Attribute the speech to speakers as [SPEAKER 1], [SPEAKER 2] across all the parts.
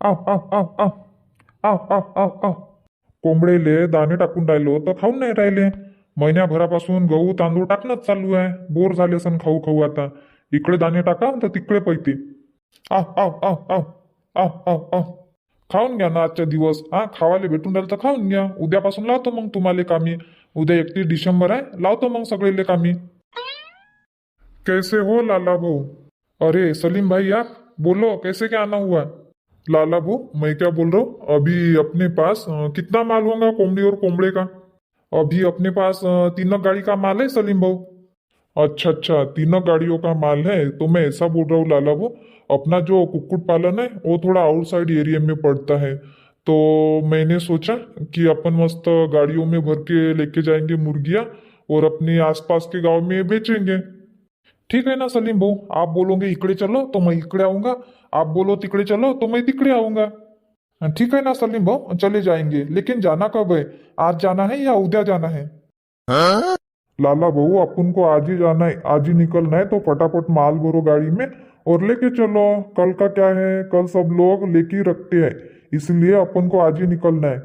[SPEAKER 1] आव आव आव आव आव आव आव आव कोंबडेले दाणे टाकून राहिलो तर खाऊन नाही राहिले महिन्याभरापासून गहू तांदूळ टाकणंच चालू आहे बोर झाले सण खाऊ खाऊ आता इकडे दाणे टाका तर तिकडे पैते आव आव आव आव आव आव आव खाऊन घ्या ना आजच्या दिवस हा खावाले भेटून राहिलं तर खाऊन घ्या उद्यापासून लावतो मग तुम्हाला कामी उद्या एकतीस डिसेंबर आहे लावतो मग सगळेले कामी कैसे हो लाला भाऊ अरे सलीम भाई आप बोलो कैसे क्या आना हुआ लाला भाऊ मैं क्या बोल रहा हूँ? अभी अपने पास कितना माल होगा कोमड़ी और कोमड़े का? अभी अपने पास तीनों गाड़ी का माल है सलीम भाऊ अच्छा अच्छा तीनों गाड़ियों का माल है तो मैं ऐसा बोल रहा हूँ लाला वो अपना जो कुक्कुट पालन है, वो थोड़ा आउटसाइड एरिया में पड़ता है। तो मैंने सोचा कि अपन मस्त गाड़ियों में भर के लेके जाएँगे मुर्गियाँ और अपने आसपास के गाँव में बेचेंगे। ठीक है ना, सलीम भाऊ आप बोलोगे इकडे चलो तो मैं इकडे आऊँगा। आप बोलो तिकडे चलो तो मैं तिकडे आऊँगा। ठीक है ना, सलीम भाऊ चले जाएँगे। लेकिन जाना कब है? आज जाना है या उद्या जाना है? लाला बहू अपन को आज ही जाना है, आज ही निकलना है तो फटाफट माल भरो गाड़ी में और लेके चलो। कल का क्या है? कल सब लोग लेके ही रखते हैं, इसलिए अपन को आज ही निकलना है।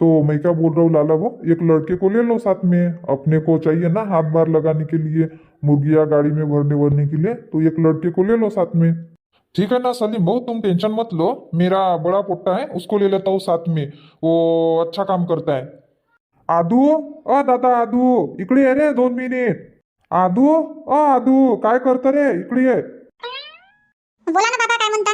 [SPEAKER 1] तो मैं क्या बोल रहा हूँ, लाला वो एक लड़के को ले लो साथ में, अपने को चाहिए ना हाथ बार लगाने के लिए। मुर्गियाँ गाड़ी में भरने भरने के लिए तो एक लड़के को ले लो साथ में ठीक है ना सलीम भाऊ तुम टेंशन मत लो. मेरा बड़ा पोट्टा है उसको ले लेता हूँ साथ में वो अच्छा काम करता है. आदू अ दादा आदू इकडे ये रे दोन मिनिट आदू अ आदू काय करतं रे इकडे ये.
[SPEAKER 2] बोला ना बाबा काय म्हणता?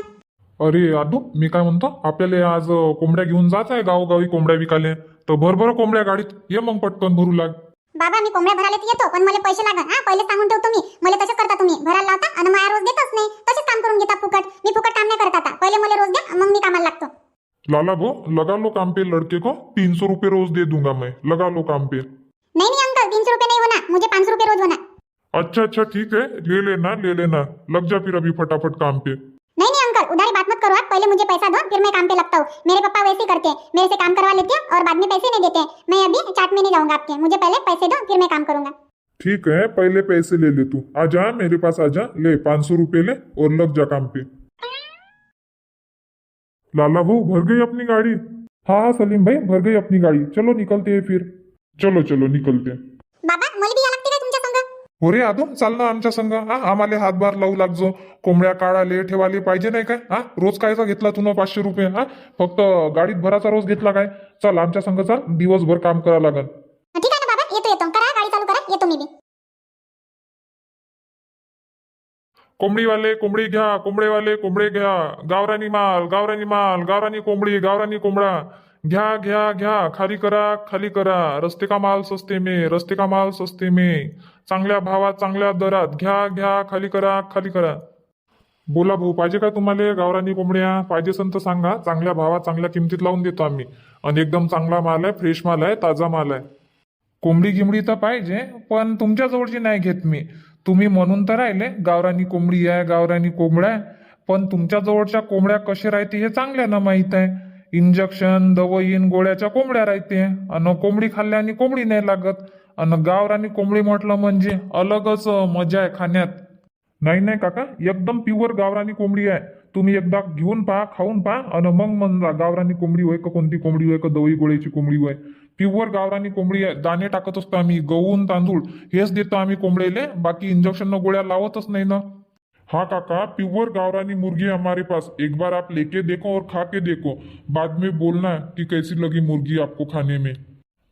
[SPEAKER 1] अरे आदू मी काय म्हणतो? आपल्याला आज कोंबड्या घेऊन जायचं आहे गावोगावी कोंबड्या विकाले तर भरभर कोंबड्या गाडीत. ये मग पटकन भरू लाग.
[SPEAKER 2] बाबा मी कोंबड्या भरायला येतो पण मला पैसे लागत हा पहिले सांगून ठेवतो मी मला तसंच करता तुम्ही. भरायला लावता आणि माया रोज देतच नाही तसेच काम करून घेता फुकट. मी फुकट काम नाही करत आता. पहिले मला रोज द्या मग मी कामाला लागतो.
[SPEAKER 1] लाला भो लगा लो काम पे लड़के को. तीन सौ रुपये रोज दे दूंगा मैं. लगा लो काम पे.
[SPEAKER 2] नहीं नहीं अंकल तीन सौ रुपये नहीं होना मुझे पाँच सौ रुपये रोज होना
[SPEAKER 1] अच्छा अच्छा ठीक है ले लेना ले लेना. लग जा फिर अभी फटाफट काम पे.
[SPEAKER 2] नहीं नहीं अंकल उधारी करो आप पहले मुझे पैसा दो, फिर मैं काम पे लगता हूँ। मेरे पापा वैसे करते हैं। मेरे से काम करवा लेते हैं और बाद में पैसे नहीं देते मैं अभी चाट में नहीं जाऊँगा आपके। मुझे पहले पैसे दो, फिर मैं काम करूँगा।
[SPEAKER 1] ठीक है, पहले पैसे ले ले तू। आ जा, मेरे पास आ जा। ले, पाँच सौ रुपये ले और लग जा काम पे। लाला भाऊ भर गई अपनी गाड़ी? हाँ हाँ सलीम भाई, भर गई अपनी गाड़ी। चलो, निकलते हैं फिर। चलो चलो, निकलते हैं. हो रे आदो चाल ना आमच्या संग. हा आम्हाला हातभार लावू लागजो. कोंबड्या काढाले ठेवाले पाहिजे नाही काय? हा रोज कायचा घेतला तू ना पाचशे रुपये? हा फक्त गाडीत भराचा रोज घेतला काय? चल आमच्या संग चाल. दिवसभर काम करा लागल
[SPEAKER 2] ठीक आहे ना बाबा. येतो येतो. करा गाडी चालू करा. येतो मी बी.
[SPEAKER 1] कोंबडीवाले कोंबडी घ्या. कोंबडेवाले कोंबडे घ्या. गावरानी माल गावरानी माल गावरानी कोंबडी गावरानी कोंबडा. घ्या घ्या घ्या. खाली करा खाली करा. रस्ते का माल सस्ते मे रस्ते का माल सस्ते मे. चांगल्या भावात चांगल्या दरात. घ्या घ्या. खाली करा खाली करा. बोला भाऊ पाहिजे का तुम्हाला गावरानी कोंबड्या? पाहिजे असेल तर सांगा. चांगल्या भावात चांगल्या किमतीत लावून देतो आम्ही. आणि एकदम चांगला माल आहे फ्रेश माल आहे ताजा माल आहे. कोंबडी गिमडी तर पाहिजे पण तुमच्या जवळची नाही घेत मी. तुम्ही म्हणून तर राहिले गावरानी कोंबडी आहे गावरानी कोंबड्या आहे. पण तुमच्या जवळच्या कोंबड्या कशा राहते हे चांगल्यानं माहीत आहे. इंजेक्शन दवईन गोळ्याच्या कोंबड्या राहते. अन कोंबडी खाल्ल्याने कोंबडी नाही लागत. अन गावरानी कोंबडी म्हटलं म्हणजे अलगच मजा आहे खाण्यात. नाही नाही काका एकदम प्युअर गावरानी कोंबडी आहे. तुम्ही एकदा घेऊन पहा खाऊन पहा अन मग म्हणजा गावरानी कोंबडी होय का कोणती कोंबडी होय का दवई गोळ्याची कोंबडी होय? प्युअर गावरानी कोंबडी आहे. दाणे टाकत असतो आम्ही गहून तांदूळ हेच देतो आम्ही कोंबडीले बाकी इंजेक्शन गोळ्या लावतच नाही ना. हाँ काका, प्योर गावरानी मुर्गी हमारे पास। एक बार आप लेके देखो और खा के देखो। बाद में बोलना कि कैसी लगी मुर्गी आपको खाने में।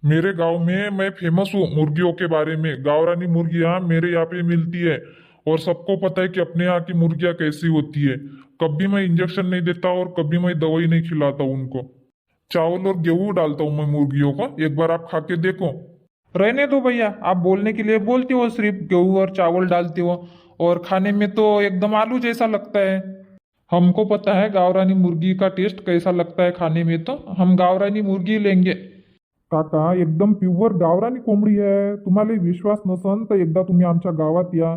[SPEAKER 1] मेरे गाँव में मैं फ़ेमस हूँ मुर्गियों के बारे में। गावरानी मुर्गियाँ मेरे यहाँ पे मिलती है और सबको पता है कि अपने यहाँ की मुर्गियाँ कैसी होती है। कभी मैं इंजेक्शन नहीं देता और कभी मैं दवाई नहीं खिलाता उनको। चावल और गेहूँ डालता हूँ मैं मुर्गियों को। एक बार आप खा के देखो। रहने दो भैया, आप बोलने के लिए बोलते हो, सिर्फ़ गेहूँ और चावल डालते हो। और खाने में तो एकदम आलू जैसा लगता है। हमको पता है गावरानी मुर्गी का टेस्ट कैसा लगता है खाने में तो हम गावरानी मुर्गी लेंगे। काका एकदम प्युअर गावरानी कोंबडी आहे तुम्हाला विश्वास नसन तर एकदा तुम्ही आमच्या गावात या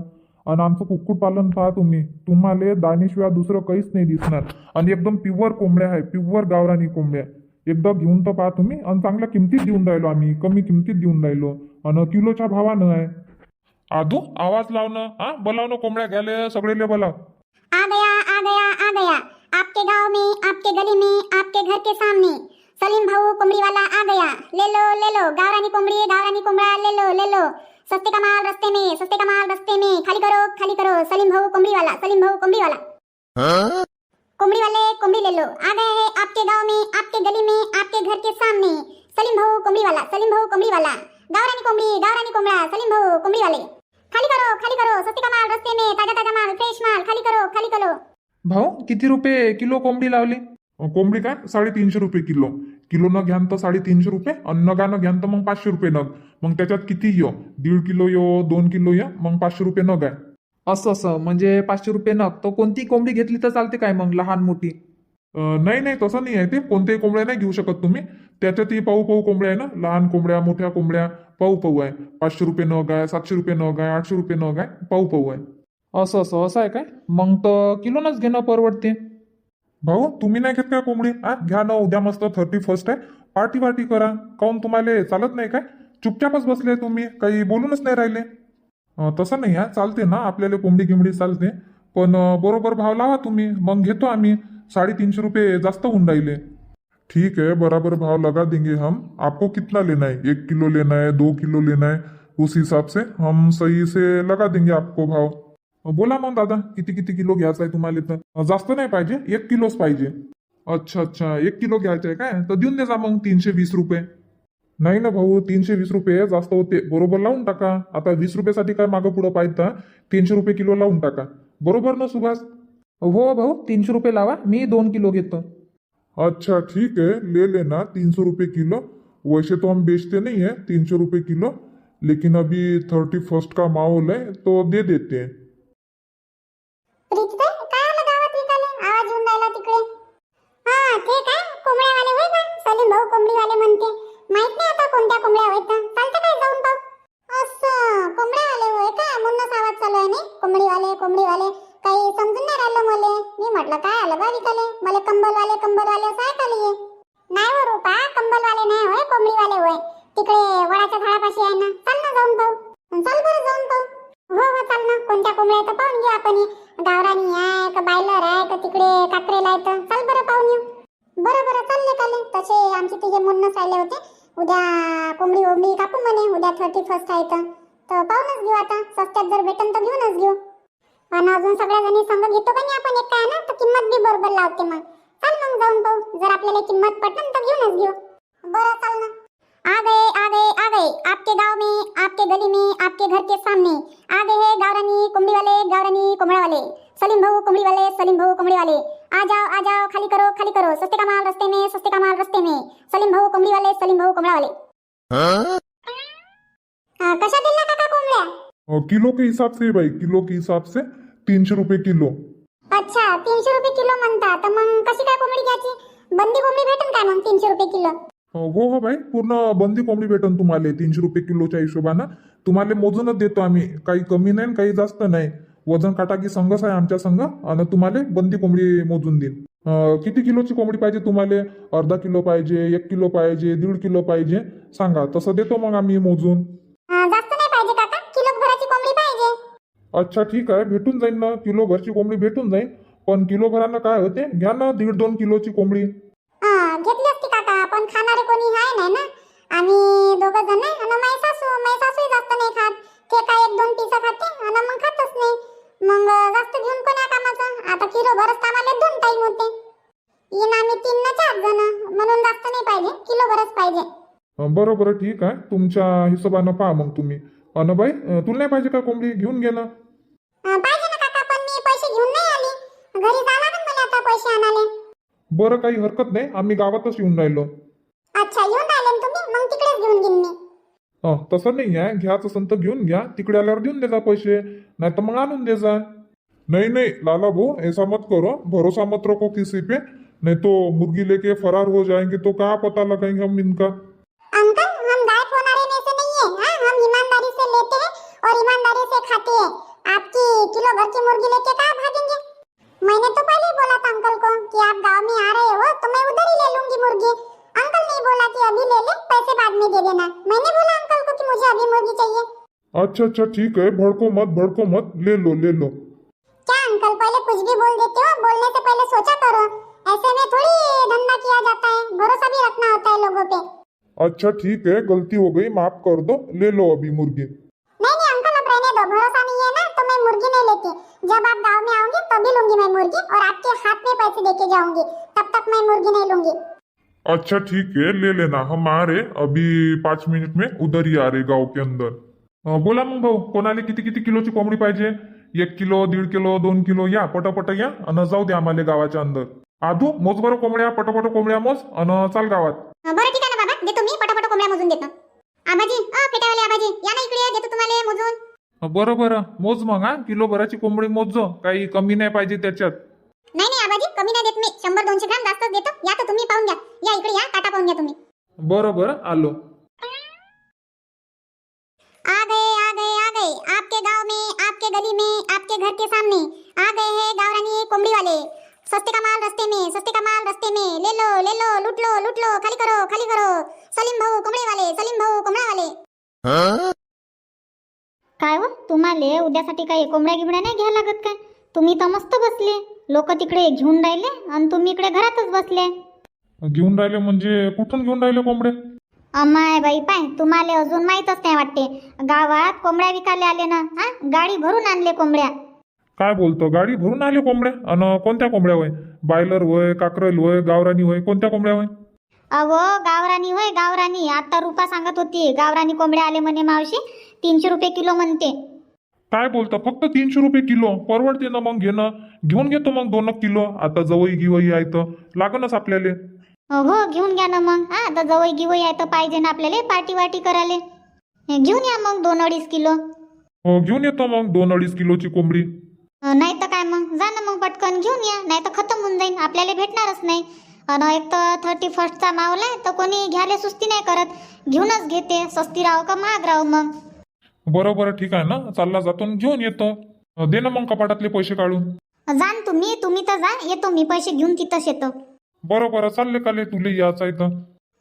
[SPEAKER 1] आणि आमचं कुक्कुटपालन पहा तुम्ही। तुम्हाला दानेशिवाय दुसरं काहीच नाही दिसणार। आणि एकदम प्युअर कोंबड्या आहे प्युअर गावरानी कोंबड्या। एकदा घेऊन तर पहा तुम्ही आणि चांगल्या किमतीत देऊन राहिलो आम्ही कमी किमतीत देऊन राहिलो। आणि किलोच्या भावानं आहे। आदू, आवाज़ लावणं हा? बोलावणं
[SPEAKER 2] आ गया आ गया आ गया. आपके गाँव में, आपके गली में, आपके घर के सामने. सलीम भाऊ वाला आ गया. ले लो ले लो. गावरानी कोमड़ा ले लो ले लो. सस्ते का माल रस्ते में, सस्ते का माल रस्ते में. खाली करो खाली करो. सलीम भाऊ कोमड़ी वाला, सलीम भाऊ कोमड़ी वाला. वाले ले लो. आ गए हैं आपके गाँव में, आपके गली में, आपके घर के सामने. सलीम भाऊ कोमड़ी वाला, सलीम भाऊ कोमड़ी वाला. गावरानी कोंबडी गावरानी कोंबडा सलीम भाऊ कोंबडीवाले खाली करो खाली करो सस्ते माल रस्ते में ताजा ताजा माल फ्रेश माल खाली करो खाली करो
[SPEAKER 3] भाऊ किती रुपये किलो कोंबडी लावली
[SPEAKER 1] कोंबडी काय साडेतीनशे रुपये किलो किलो न घ्यान तर साडेतीनशे रुपये अन्नगा न घ्यान तर मग पाचशे रुपये नग मग त्याच्यात किती यो दीड किलो यो दोन किलो यो मग पाचशे रुपये नग आहे
[SPEAKER 3] असं असं म्हणजे पाचशे रुपये नग तर कोणती कोंबडी घेतली तर चालते काय मग लहान मोठी
[SPEAKER 1] नाही नाही तसं नाही आहे ते कोणत्याही कोंबड्या नाही घेऊ शकत तुम्ही त्याच्यातही पाऊ पाऊ कोंबड्या आहे ना लहान कोंबड्या मोठ्या कोंबड्या पाऊ पाऊ आहे. पाचशे रुपये नग आहे सातशे रुपये नग आहे आठशे रुपये नग आहे पाऊ पाऊ आहे.
[SPEAKER 3] असं असं असं आहे काय? मग तर किलोनच घेणं परवडते.
[SPEAKER 1] भाऊ तुम्ही नाही घेत का कोंबडी? आ घ्या ना उद्या मस्त थर्टी फर्स्ट आहे. पार्टी वार्टी करा. काऊन तुम्हाला चालत नाही काय? चुपचापच बसले तुम्ही. काही बोलूनच नाही राहिले. तसं नाही हा चालते ना. आपल्याला कोंबडी गिंबडी चालते. पण बरोबर भाव लावा तुम्ही. मग घेतो आम्ही. साडेतीनशे रुपये जास्त होऊन राहिले. ठीक है बराबर भाव लगा देंगे हम। आपको कितना लेना है? एक किलो लेना है दो किलो लेना है उस हिसाब से हम सही से लगा देंगे आपको भाव। बोला मग दादा किती किती किलो घ्यायचा आहे तुम्हाला इथं? जास्त नाही पाहिजे एक किलोच पाहिजे। अच्छा अच्छा एक किलो घ्यायचं आहे काय? तर देऊन दे जा मग तीनशे वीस रुपये। नाही ना भाऊ तीनशे वीस रुपये जास्त होते. बरोबर लावून टाका. आता वीस रुपयासाठी काय मागं पुढं पाहिजे तीनशे रुपये किलो लावून टाका. बरोबर ना सुभाष?
[SPEAKER 3] हो भाऊ तीनशे रुपये लावा. मी दोन किलो घेतो.
[SPEAKER 1] अच्छा ठीक है ले लेना तीन सौ रुपये किलो। वैसे तो हम बेचते नहीं है तीन सौ रुपये किलो। लेकिन अभी थर्टी फर्स्ट का माहौल है तो दे देते हैं।
[SPEAKER 2] तर घेऊनच घेऊ आणि अजून सगळ्या जणी संघ घेतो का नाही आपण एक काय ना? तर किंमत बी बरोबर लावते मग. चाल मग जाऊन पाहू. जर आपल्याला किंमत पटन तर घेऊनच घेऊ बरं चाल ना. आ गए आ गए आ गए आपके गांव में आपके गली में आपके घर के सामने. आ गए हैं गावरानी कोमड़ी वाले गावरानी कोमड़ा वाले सलीम भाऊ कोमड़ी वाले सलीम भाऊ कोमड़ी वाले आ जाओ आ जाओ खाली करो खाली करो. सस्ते का माल रस्ते में सस्ते का माल रस्ते में. सलीम भाऊ कोमड़ी वाले सलीम भाऊ कोमड़ा वाले कशा दिल्या काका कोंबड्या?
[SPEAKER 1] किलो के हिसाब से भाई किलो के हिसाब से तीनशे रुपये किलो।
[SPEAKER 2] अच्छा तीनशे रुपये किलो म्हणता तर मग कशी काय कोंबडी घ्यायची? बंदी कोंबडी भेटेल काय मग तीनशे रुपये किलो?
[SPEAKER 1] अ, हो हो भाई पूर्ण बंदी कोंबडी भेटन तुम्हाला तीनशे रुपये किलोच्या हिशोबानं. तुम्हाला मोजूनच देतो आम्ही काही कमी नाही आणि काही जास्त नाही. वजन काटा की संघच आहे आमच्या संघ आणि तुम्हाला बंदी कोंबडी मोजून देईन. अ, किती किलोची कोंबडी पाहिजे तुम्हाला? अर्धा किलो पाहिजे एक किलो पाहिजे दीड किलो पाहिजे? सांगा तसं देतो मग आम्ही मोजून.
[SPEAKER 2] जास्त
[SPEAKER 1] अच्छा ठीक आहे भेटून जाईन ना किलो भरची कोंबडी भेटून जाईन. पण किलो भरानं काय होते? घ्या ना दीड दोन किलोची कोंबडी.
[SPEAKER 2] हा घेतली असती काका पण खाणारे कोणी आहे नाही ना? आम्ही दोघं जण आहे आणि माई सासू माई सासूही जास्त नाही खात. ते काय एक दोन पिसा खाते आणि मग खातच नाही. मग जास्त घेऊन कोण्या कामाचं? आता किलो भरच कामाला दोन टाइम होते. येईन आम्ही तीन ना चार जण म्हणून जास्त नाही पाहिजे किलो भरच पाहिजे.
[SPEAKER 1] अं, बरं बरं ठीक आहे. तुमच्या हिशोबानं पहा मग तुम्ही. अन बाई अं, तुला नाही पाहिजे का कोंबडी? घेऊन घे ना.
[SPEAKER 2] पाहिजे ना काका पण मी पैसे घेऊन नाही आली. घरी जावं लागेल मला आता पैसे आणाले
[SPEAKER 1] बरं काही हरकत नाही. आम्ही गावातच येऊन राहिलो.
[SPEAKER 2] अच्छा येऊन राहिले ना तुम्ही? मग तिकडेच घेऊन घेईन मी.
[SPEAKER 1] अं, तसं नाही आहे. घ्यायचं असेल तर घेऊन घ्या. तिकडे आल्यावर देऊन दे जा पैसे. नाही तर मग आणून दे जा. नहीं नहीं लाला भो ऐसा मत करो. भरोसा मत रखो किसी पे. नहीं तो मुर्गी लेके फरार हो जाएंगे तो कहाँ पता लगाएंगे हम इनका? अच्छा अच्छा ठीक है भड़को मत भड़को मत ले लो ले लो।
[SPEAKER 2] क्या अंकल पहले कुछ भी बोल देते हो? बोलने से पहले सोचा करो। ऐसे में थोड़ी धंधा किया जाता है। भरोसा भी रखना होता है लोगों पे।
[SPEAKER 1] अच्छा ठीक है गलती हो गई माफ़ कर दो ले लो अभी मुर्गी।
[SPEAKER 2] नहीं नहीं अंकल अब रहने दो। भरोसा नहीं है ना तो मैं मुर्गी नहीं लेती। जब आप गाँव में आओगे तभी लूँगी मैं मुर्गी और आपके हाथ में पैसे देके जाऊँगी। तब तक मैं मुर्गी नहीं लूँगी।
[SPEAKER 1] अच्छा ठीक है ले लेना। हम आ रहे अभी पाँच मिनट में उधर ही आ रहे गाँव के अंदर। अं, बोला मग भाऊ कोणाला किती किती किलोची कोंबडी पाहिजे? एक किलो दीड किलो दोन किलो या पटापट या आणि जाऊ द्या आम्हाला गावाच्या अंदर. आधू मोज बरं कोंबड्या पटापट कोंबड्या मोज आणि चाल गावात.
[SPEAKER 2] बरं ठीक आहे ना बाबा देतो मी पटापट कोंबड्या मोजून देतो. आबाजी अ पेटावाले आबाजी या ना इकडे देतो तुम्हाला मोजून.
[SPEAKER 3] बरं बरं मोज मग हा किलो भराची कोंबडी मोजजो काही कमी नाही पाहिजे त्याच्यात.
[SPEAKER 2] नाही नाही आबाजी कमी नाही देत मी शंभर दोनशे ग्राम जास्तच देतो या तर तुम्ही पाहून घ्या या इकडे या काटा पाहून घ्या तुम्ही.
[SPEAKER 3] बरं बरं आलो
[SPEAKER 2] आ गए आ गए आ गए आपके गांव में आपके गली में आपके घर के सामने आ गए हैं गावरानी कोमड़ी वाले। सस्ते का माल रस्ते में सस्ते का माल रस्ते में। ले लो ले लो लूट लो लूट लो खाली करो खाली करो। सलीम भाऊ कोंबडे वाले सलीम भाऊ कोंबडा वाले।
[SPEAKER 4] काय हो? तुम्हाला उद्यासाठी काही कोंबड्या गिबड्या नाही घ्यायला लागत काय? तुम्ही तर मस्त बसले. लोक तिकडे घेऊन राहिले आणि तुम्ही इकडे घरातच बसले.
[SPEAKER 1] घेऊन राहिले म्हणजे कुठून घेऊन राहिले कोंबड्या?
[SPEAKER 4] अम्माय बाई पाय तुम्हाला अजून माहीतच नाही वाटते. गावात कोंबड्या विकायला आले ना हा? गाडी भरून आणले कोंबड्या.
[SPEAKER 1] काय बोलतो? गाडी भरून आले कोंबड्या? आणि कोणत्या कोंबड्या होय? बायलर होय काकरल होय गावरानी होय कोणत्या कोंबड्या होय?
[SPEAKER 4] अहो गावरानी होय गावरानी. आता रुपा सांगत होती गावरानी कोंबड्या आले म्हणे मावशी तीनशे रुपये किलो म्हणते.
[SPEAKER 1] काय बोलतो? फक्त तीनशे रुपये किलो. परवडते ना मग घेणं? घेऊन घेतो मग दोन किलो. आता जवळ गिवई आहे तर. लागणच आपल्याला.
[SPEAKER 4] हो घेऊन घ्या ना मग. हा आता जवळ गिवई आहे तर पाहिजे ना आपल्याला. पार्टी वाटी करायला. हे घेऊन या मग दोन अडीच किलो.
[SPEAKER 1] हो घेऊन येतो मग दोन अडीच किलोची कोंबडी.
[SPEAKER 4] नाही तर काय मग? जा ना मग पटकन घेऊन या. नाही तर खतम होऊन जाईल आपल्याला भेटणारच नाही. आणि एक तर थर्टी फर्स्टचा मावला आहे तर कोणी घ्यायला सुस्ती नाही करत. घेऊनच घेते. सस्ती राहो का महाग राहो मग.
[SPEAKER 1] बरं बरं ठीक आहे ना. चालला जातो आणि घेऊन येतो. दे ना मग कपाटातले पैसे काढून.
[SPEAKER 4] जाण तुम्ही. तुम्ही तर जा. येतो मी. पैसे घेऊन तिथंच येतो.
[SPEAKER 1] बरं बरं चालले काले तुले यायचं आहे तर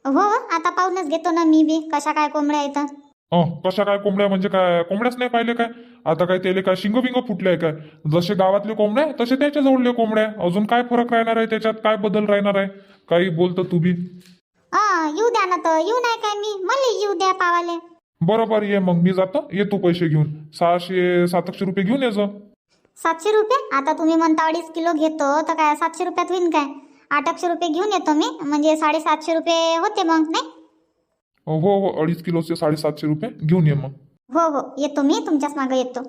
[SPEAKER 4] हो आता पाहूनच घेतो ना मी बी कशा काय कोंबड्या येतं
[SPEAKER 1] अं, कशा काय कोंबड्या म्हणजे काय कोंबड्याच नाही पाहिले काय? आता काय त्याले काय शिंग बिंग फुटले काय? जसे गावातले कोंबड्या तसे त्याच्या जवळले कोंबड्या. अजून काय फरक राहणार आहे त्याच्यात? काय बदल राहणार आहे? काही बोलतं तू बी.
[SPEAKER 4] हा येऊ द्या ना तर. येऊ नाही काय मी? मला येऊ द्या पावाले.
[SPEAKER 1] बरोबर ये मग. मी जातो. ये तू पैसे घेऊन. सहाशे सातशे रुपये घेऊन येजो
[SPEAKER 4] सातशे रुपये? आता तुम्ही म्हणता अडीच किलो घेतो तर काय सातशे रुपयात होईन काय? आठशे रुपये घेऊन येतो मी. म्हणजे साडेसातशे रुपये होते मग नाही?
[SPEAKER 1] हो हो अडीच किलोचे साडेसातशे रुपये घेऊन ये मग.
[SPEAKER 4] हो हो येतो मी तुमच्याच मागे येतो.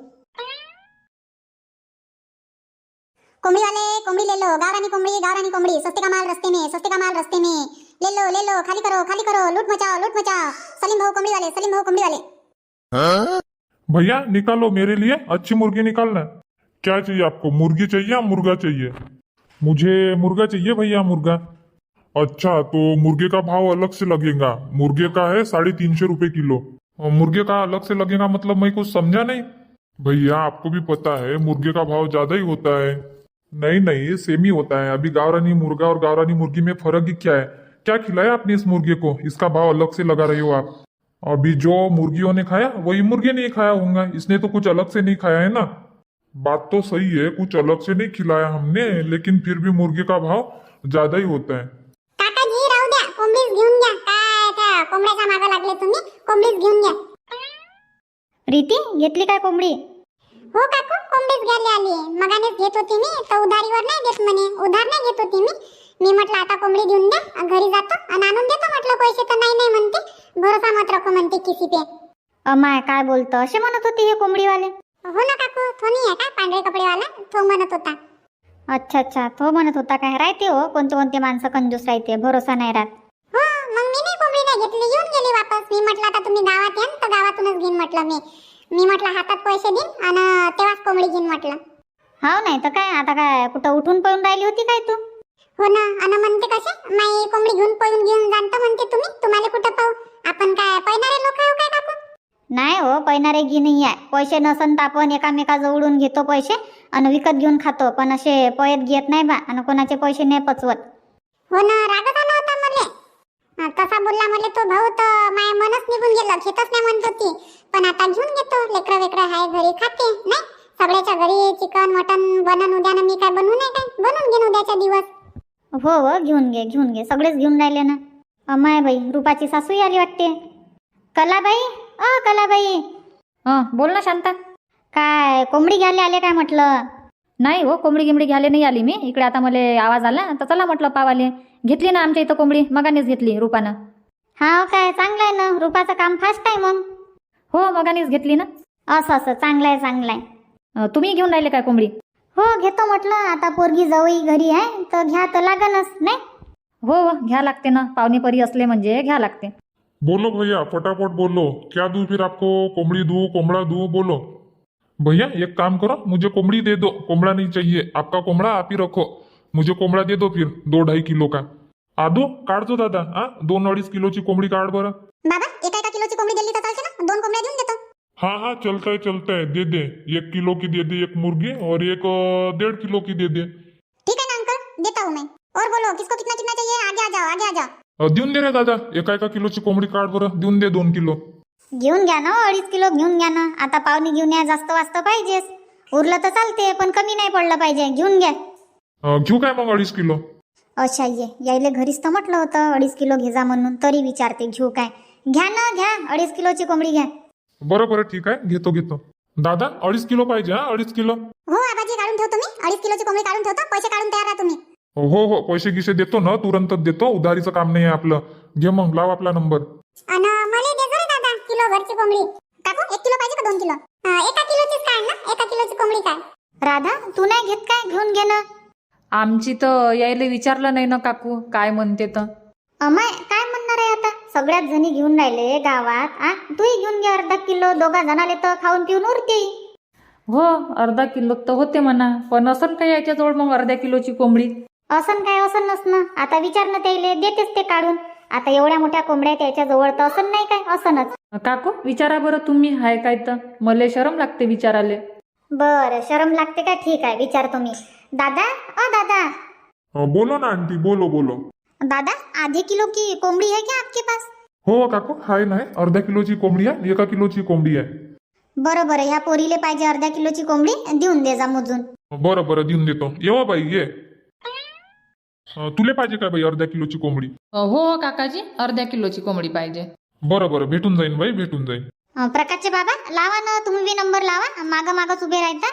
[SPEAKER 2] कोंबड़ी वाले कोंबड़ी ले लो गावरानी कोंबड़ी गावरानी कोंबड़ी. सस्ते का माल रस्ते में सस्ते का माल रस्ते में. ले लो ले लो खाली करो खाली करो लूट मचाओ लूट मचाओ. सलीम भाऊ कोंबड़ी वाले सलीम भाऊ कोंबड़ी वाले.
[SPEAKER 1] भैया निकालो मेरे लिए अच्छी मुर्गी निकालना क्या चाहिए आपको? मुर्गी चाहिए या मुर्गा चाहिए? मुझे मुर्गा चाहिए भैया, मुर्गा। अच्छा तो मुर्गे का भाव अलग से लगेगा। मुर्गे का है साढ़े तीन सौ रुपये किलो। मुर्गे का अलग से लगेगा मतलब मैं कुछ समझा नहीं? भैया, आपको भी पता है, मुर्गे का भाव ज़्यादा ही होता है। नहीं नहीं सेम ही होता है। अभी गावरानी मुर्गा और गावरानी मुर्गी में फ़र्क ही क्या है? क्या खिलाया आपने इस मुर्गे को? इसका भाव अलग से लगा रहे हो आप। अभी जो मुर्गियों ने खाया, वही मुर्गे ने ही खाया होगा। इसने तो कुछ अलग से नहीं खाया, है ना? बात तो सही है कुछ अलग से नहीं खिलाया हमने लेकिन फिर भी मुर्गे का भाव ज्यादा ही होता है।
[SPEAKER 2] काकाजी राहू द्या कोंबडीच घेऊन घ्या. काय त्या कोंबड्याच्या मागे लागले तुम्ही? कोंबडीच घेऊन घ्या.
[SPEAKER 4] रीती घेतली काय कोंबडी?
[SPEAKER 2] हो काकू कोंबडीच घ्यायला आली मगानेच घेत होती मी तर उधारीवर नाही देत म्हणे. उधार नाही घेत होती मी. मी म्हटलं आता कोंबडी देऊन द्या घरी जातो. आणि आणून देतो म्हटलं पैसे तर नाही नाही म्हणते. भरोसा मत रखो म्हणते किसी पे.
[SPEAKER 4] अमाय काय बोलतं? असे म्हणत होते हे कोंबडीवाले.
[SPEAKER 2] म्हणत होता.
[SPEAKER 4] अच्छा अच्छा. तो म्हणत होता काय राहते हो कोणते कोणते माणसं कंजूस राहते भरोसा नाही राहत.
[SPEAKER 2] हो मग मी नाही कोंबडी नाही घेतली येऊन गेली वापस. मी म्हटलं आता तुम्ही गावात या तर गावातूनच घेईन म्हटलं मी. मी म्हटलं हातात पैसे देईन आणि तेव्हाच कोंबडी घेईन म्हटलं.
[SPEAKER 4] हाव नाही तर काय आता काय कुठं उठून पळून राहिली होती काय तू?
[SPEAKER 2] हो ना आणि म्हणते कसे माई कोंबडी घेऊन पळून घेऊन जाणतं म्हणते तुम्ही तुम्हाला कुठं पाहू? आपण काय पैनारे लोक आहो काय काकू?
[SPEAKER 4] नाही हो पैनारे घी नाही आहे. पैसे नसन तर आपण एकामेकाजवळून घेतो पैसे आणि विकत घेऊन खातो. पण असे पयत घेत नाही बा आणि कोणाचे पैसे नाही पचवत.
[SPEAKER 2] हो ना रागच आला होता मले तसा बोलला मले तो भाऊ तर माय मनच निघून गेलं घेतच नाही म्हणत होती. पण आता घेऊन घेतो लेकरं वेकरं आहे घरी खाते नाही? सगळ्याच्या घरी चिकन मटन बनन उद्यानं मी काय बनवू नाही काय? बनवून घेईन उद्याच्या दिवस.
[SPEAKER 4] हो हो घेऊन घे घेऊन घे. सगळेच घेऊन राहिले ना. अमाय बाई रुपाची सासूही आली वाटते. कलाबाई अ कलाबाई.
[SPEAKER 5] हं बोल ना शांता.
[SPEAKER 4] काय कोंबडी घ्यायला आले काय म्हटलं?
[SPEAKER 5] नाही हो कोंबडी गिंबडी घ्यायला नाही आली मी. इकडे आता मला आवाज आला तर चला म्हटलं पावाले. घेतली ना आमच्या इथं कोंबडी मगानेच घेतली रुपानं.
[SPEAKER 4] हा काय चांगलं आहे ना? रुपाचं काम फास्ट आहे मग.
[SPEAKER 5] हो मगानेच घेतली ना.
[SPEAKER 4] असं असं चांगलं आहे चांगलं आहे.
[SPEAKER 5] अं, तुम्ही घेऊन राहिले काय कोंबडी?
[SPEAKER 4] हो घेतो म्हटलं. आता पोरगी जवळ घरी आहे तर घ्या तर लागनच नाही?
[SPEAKER 5] हो हो घ्या लागते ना. पाहुणे परी असले म्हणजे घ्या लागते.
[SPEAKER 1] बोलो भैया फटाफट बोलो। क्या दूँ फिर आपको? कोमड़ी दूँ कोमड़ा दूँ? बोलो। भैया एक काम करो मुझे कोमड़ी दे दो। कोमड़ा नहीं चाहिए। आपका कोमड़ा आप ही रखो। मुझे कोमड़ा दे दो फिर दो ढाई किलो का। आदो काढ दो दादा हा? दोन अडीच किलोची कोंबडी काढ बरं।
[SPEAKER 2] बाबा एका एका किलोची कोंबडी दिली तर चालते ना? दोन कोंबड्या देऊन देतो।
[SPEAKER 1] हाँ हाँ चलता है चलता है। दे दे एक किलो की दे दे एक मुर्गी और एक अ, डेढ़ किलो की दे दे।
[SPEAKER 2] ठीक है ना अंकल? देता हूँ मैं। और बोलो किसको कितना कितना चाहिए? आगे आ जाओ आगे आ जाओ।
[SPEAKER 1] देऊन दे रे दादा. एका एका किलोची कोंबडी काढ बरं. देऊन दे दोन किलो.
[SPEAKER 4] घेऊन घ्या ना अडीच किलो घेऊन घ्या ना. आता पाहुणे घेऊन या जास्त वास्त पाहिजेच उरलं तर चालते पण कमी नाही पडलं पाहिजे. घेऊन घ्या.
[SPEAKER 1] अ, घेऊ काय मग अडीच किलो?
[SPEAKER 4] अच्छा ये यायले घरीच तर म्हटलं होतं अडीच किलो घे जा म्हणून. तरी विचारते घेऊ काय? घ्या ना घ्या. अडीच किलोची कोंबडी घ्या.
[SPEAKER 1] बरं बरं ठीक आहे. घेतो घेतो. दादा अडीच किलो पाहिजे हा? अडीच किलो?
[SPEAKER 2] हो आबाजी काढून ठेवतो मी. अडीच किलोची कोंबडी काढून ठेवतो. पैसे काढून तयार राहा तुम्ही.
[SPEAKER 1] हो हो पैसे गिसे देतो ना तुरंतच देतो उधारीचं काम नाही आहे आपलं. घे मग लाव आपला नंबर.
[SPEAKER 2] अन मला दे रे दादा किलो घरची कोंबडी. काकू एक किलो पाहिजे का दोन किलो? अं, एका किलोचीच काय ना एका किलोची कोंबडी काय
[SPEAKER 4] राधा तू नाही घेत काय? घेऊन घे ना.
[SPEAKER 5] आमची तर यायला विचारलं नाही ना काकू. काय म्हणते तर?
[SPEAKER 4] अमाय काय म्हणणार आहे आता? सगळ्याच जणी घेऊन राहिले गावात आ? तूही घेऊन घे अर्धा किलो दोघा जणाले तर खाऊन पिऊन उरते
[SPEAKER 5] हो अर्धा किलो तर होते म्हणा. पण असं काय याच्याजवळ मग अर्ध्या किलोची कोंबडी?
[SPEAKER 4] असं काय असं नसणं. आता विचार ना त्याले देतेच ते काढून. आता एवढ्या मोठ्या कोंबड्या त्याच्याजवळ तर असं नाही काय असनच.
[SPEAKER 5] काकू विचारा बरं तुम्ही हाय काय तर. मला शरम लागते विचाराले.
[SPEAKER 4] बरं शरम लागते का? ठीक आहे विचारतो मी. दादा अ दादा.
[SPEAKER 1] अ, बोलो ना आंटी बोलो बोलो.
[SPEAKER 4] दादा आधे किलो की कोंबडी है क्या आपके पास?
[SPEAKER 1] हो काकू हाय नाही अर्ध्या किलोची कोंबडी आहे एका किलोची कोंबडी आहे.
[SPEAKER 4] बरं बरं ह्या पोरीले पाहिजे अर्ध्या किलोची कोंबडी देऊन दे जा मोजून.
[SPEAKER 1] बरं बरं देऊन देतो. येवा बाई ये. तुले पाहिजे काय बाई अर्ध्या किलोची कोंबडी?
[SPEAKER 5] हो हो काकाजी अर्ध्या किलोची कोंबडी पाहिजे.
[SPEAKER 1] बरं बरं भेटून जाईन बाई भेटून जाईन.
[SPEAKER 4] अं, प्रकाशचे बाबा लावा ना तुम्ही बी नंबर लावा माग मागच उभे राहता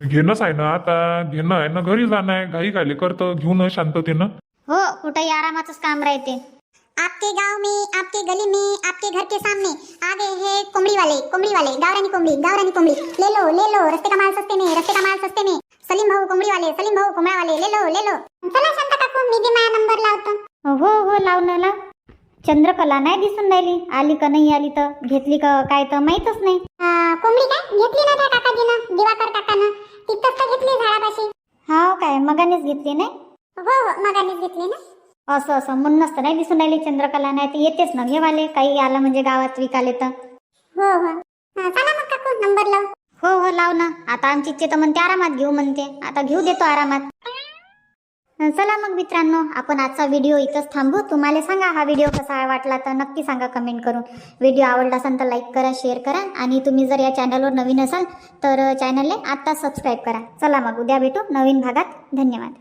[SPEAKER 1] घेणंच आहे ना आता घेणं आहे ना घरी जाणं आहे घाई घाले करतं घेऊन शांततेनं.
[SPEAKER 4] हो कुठेही आरामाचंच काम राहते.
[SPEAKER 2] आपके गांव में आपके गली में आपके घर के सामने आ गए हैं कोमड़ी वाले कोमड़ी वाले गावरानी कोमड़ी गावरानी कोमड़ी ले लो ले लो रस्ते का माल सस्ते में रस्ते का माल सस्ते में. सलीम भाऊ कोमड़ी वाले सलीम भाऊ कोंबड्या वाले ले लो ले लो चला शांता काकू मी बी माझा नंबर लावतो.
[SPEAKER 4] हो हो लाव ना लाव चंद्रकला नाही दिसून राहिली. आली का नाही आली तर? घेतली का काय तर माहीतच नाही.
[SPEAKER 2] कोंबडी काय? घेतली ना त्या काकाजीनं दिवाकर काकानं. तिथंच तर घेतली झाडापाशी.
[SPEAKER 4] हा काय मगानेच घेतली नाही?
[SPEAKER 2] हो हो मगानीच घेतली ना.
[SPEAKER 4] असं असं म्हणूनच तर नाही दिसून राहिली चंद्रकला नाही तर येतेच ना घेवाले. काही आलं म्हणजे गावात विकाले तर.
[SPEAKER 2] हो हो. चला मग काकू नंबर लाव.
[SPEAKER 4] हो हो लाव ना. आता आमची इच्छे तर म्हणते आरामात घेऊ म्हणते. आता घेऊ देतो आरामात. चला मग मित्रांनो आपण आजचा व्हिडिओ इथंच थांबू. तुम्हाला सांगा हा व्हिडिओ कसा वाटला तर नक्की सांगा कमेंट करून. व्हिडिओ आवडला असेल तर लाईक करा शेअर करा. आणि तुम्ही जर या चॅनलवर नवीन असाल तर चॅनलला आत्ता सबस्क्राईब करा. चला मग उद्या भेटू नवीन भागात. धन्यवाद.